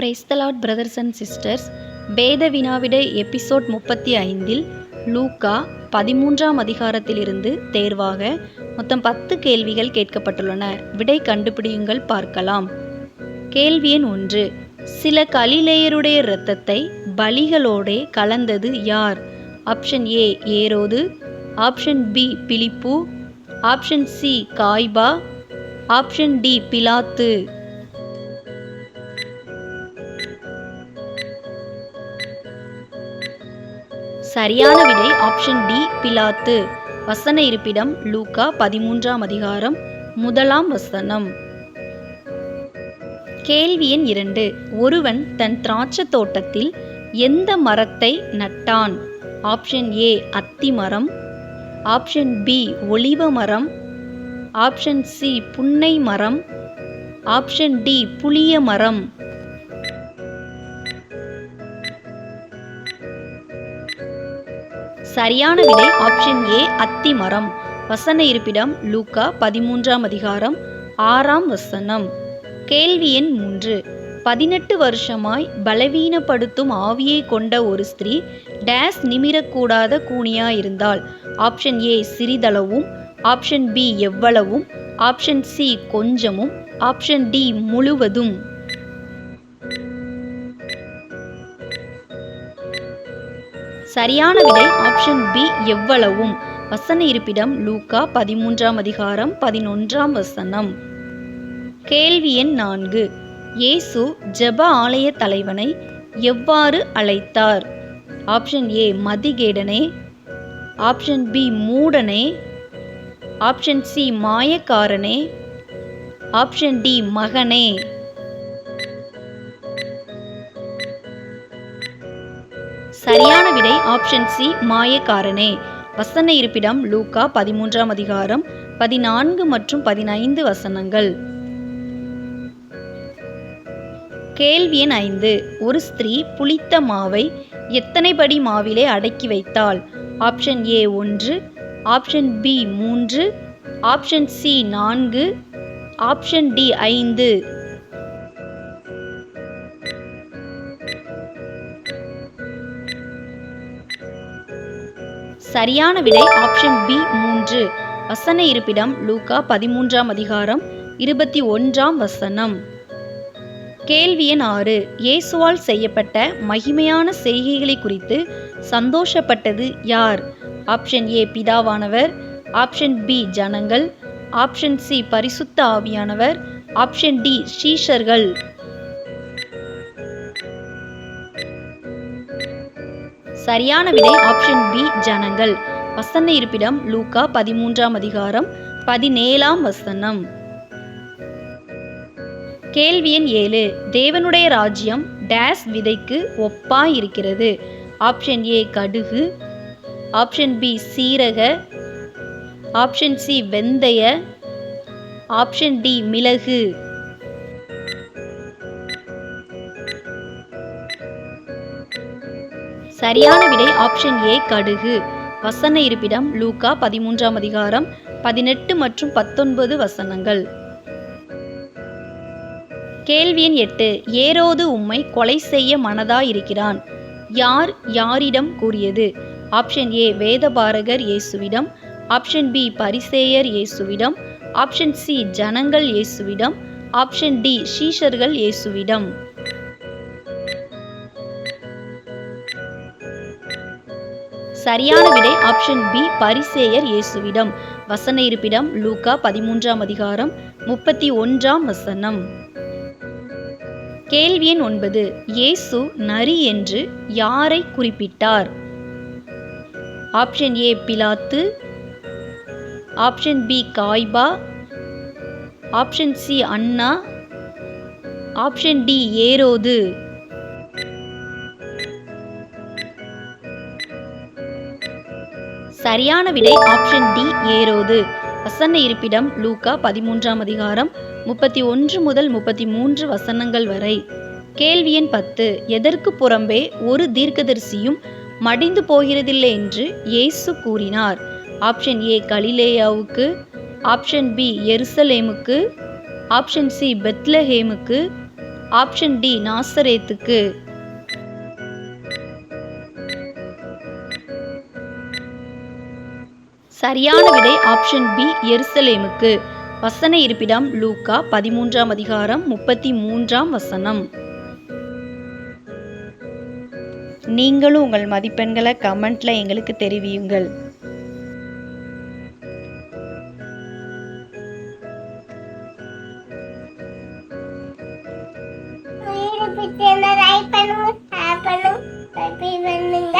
Praise the Lord brothers and sisters வேத வினாவிட episode முப்பத்தி ஐந்தில் லூக்கா பதிமூன்றாம் அதிகாரத்திலிருந்து தேர்வாக மொத்தம் பத்து கேள்விகள் கேட்கப்பட்டுள்ளன. விடை கண்டுபிடியுங்கள் பார்க்கலாம். கேள்வி எண் ஒன்று. சில கலிலேயருடைய இரத்தத்தை பலிகளோடே கலந்தது யார்? ஆப்ஷன் ஏ ஏரோது. ஆப்ஷன் பி பிலிப்பு. ஆப்ஷன் சி காய்பா. ஆப்ஷன் டி பிலாத்து. சரியான விடை ஆப்ஷன் டி பிலாத்து. வசன இருப்பிடம் லூக்கா பதிமூன்றாம் அதிகாரம் முதலாம் வசனம். கேள்வி எண் இரண்டு. ஒருவன் தன் திராட்சை தோட்டத்தில் எந்த மரத்தை நட்டான்? ஆப்ஷன் ஏ அத்தி மரம். ஆப்ஷன் பி ஒளிவ மரம். ஆப்ஷன் சி புன்னை மரம். ஆப்ஷன் டி புளிய மரம். சரியான விடை ஆப்ஷன் ஏ அத்தி மரம். வசன இருப்பிடம் லூக்கா பதிமூன்றாம் அதிகாரம் ஆறாம் வசனம். கேள்வி எண் மூன்று. பதினெட்டு வருஷமாய் பலவீனப்படுத்தும் ஆவியை கொண்ட ஒரு ஸ்திரீ டேஸ் நிமிரக்கூடாத கூனியா இருந்தால் ஆப்ஷன் ஏ சிறிதளவும். ஆப்ஷன் பி எவ்வளவும். ஆப்ஷன் சி கொஞ்சமும். ஆப்ஷன் டி முழுவதும். சரியான விடை ஆப்ஷன் பி எவ்வளவும்? வசன இருப்பிடம் லூக்கா பதிமூன்றாம் அதிகாரம் பதினொன்றாம் வசனம். கேள்வி எண் நான்கு. இயேசு ஜெப ஆலய தலைவனை எவ்வாறு அழைத்தார்? ஆப்ஷன் ஏ மதிகேடனே. ஆப்ஷன் பி மூடனே. ஆப்ஷன் சி மாயக்காரனே. ஆப்ஷன் டி மகனே. சரியான விடை ஆப்ஷன் சி மாயக்காரனே. வசன இருப்பிடம் லூக்கா பதிமூன்றாம் அதிகாரம் பதினான்கு மற்றும் பதினைந்து வசனங்கள். கேள்வி எண் ஐந்து. ஒரு ஸ்திரீ புளித்த மாவை எத்தனை படி மாவிலே அடக்கி வைத்தாள்? ஆப்ஷன் ஏ ஒன்று ஆப்ஷன் பி மூன்று ஆப்ஷன் சி நான்கு ஆப்ஷன் டி ஐந்து. சரியான விடை ஆப்ஷன் பி மூன்று. வசன இருப்பிடம் லூகா பதிமூன்றாம் அதிகாரம் இருபத்தி ஒன்றாம் வசனம். கேள்வி எண் ஆறு. இயேசுவால் செய்யப்பட்ட மகிமையான செய்கைகளை குறித்து சந்தோஷப்பட்டது யார்? ஆப்ஷன் ஏ பிதாவானவர் ஆப்ஷன் பி ஜனங்கள் ஆப்ஷன் சி பரிசுத்த ஆவியானவர் ஆப்ஷன் டி ஷீஷர்கள் சரியான விடை ஆப்ஷன் பி ஜனங்கள். வசன இருப்பிடம் லூக்கா பதிமூன்றாம் அதிகாரம் பதினேழாம் வசனம். கேள்வி எண் ஏழு. தேவனுடைய ராஜ்யம் டேஸ் விதைக்கு ஒப்பாய் இருக்கிறது ஆப்ஷன் ஏ கடுகு. ஆப்ஷன் பி சீரக. ஆப்ஷன் சி வெந்தய. ஆப்ஷன் டி மிளகு. சரியான விடை ஆப்ஷன் ஏ கடுகு. வசன இருப்பிடம் லூகா பதிமூன்றாம் அதிகாரம் பதினெட்டு மற்றும் பத்தொன்பது வசனங்கள். கேள்வி எண் எட்டு. ஏரோது உம்மை கொலை செய்ய மனதாயிருக்கிறான். யார் யாரிடம் கூறியது? ஆப்ஷன் ஏ வேதபாரகர் இயேசுவிடம். ஆப்ஷன் பி பரிசேயர் இயேசுவிடம். ஆப்ஷன் சி ஜனங்கள் இயேசுவிடம். ஆப்ஷன் டி ஷீஷர்கள் இயேசுவிடம். சரியான விடை ஆப்ஷன் பி பரிசேயர் இயேசுவிடம். வசன இருப்பிடம் லூக்கா பதிமூன்றாம் அதிகாரம் முப்பத்தி ஒன்றாம் வசனம். கேள்வி எண் ஒன்பது. இயேசு நரி என்று யாரை குறிப்பிட்டார்? ஆப்ஷன் ஏ பிலாத்து. ஆப்ஷன் பி காய்பா. ஆப்ஷன் சி அண்ணா. ஆப்ஷன் டி ஏரோது. சரியான விடை ஆப்ஷன் டி ஏரோது வசன இருப்பிடம் லூக்கா பதிமூன்றாம் அதிகாரம் முப்பத்தி ஒன்று முதல் முப்பத்தி மூன்று வசனங்கள் வரை. கேள்வி எண் பத்து. எதற்கு புறம்பே ஒரு தீர்க்கதரிசியும் மடிந்து போகிறதில்லை என்று இயேசு கூறினார். ஆப்ஷன் ஏ கலிலேயாவுக்கு. ஆப்ஷன் பி எருசலேமுக்கு. ஆப்ஷன் சி பெத்லஹேமுக்கு. ஆப்ஷன் டி நாசரேத்துக்கு. சரியான விடை ஆப்ஷன் பி எருசலேமுக்கு. வசன இருப்பிடம் லூக்கா பதிமூன்றாம் அதிகாரம் முப்பத்தி மூன்றாம் வசனம். நீங்களும் உங்கள் மதிப்பெண்களை கமெண்ட்ல எங்களுக்கு தெரிவியுங்கள். பண்ணுங்க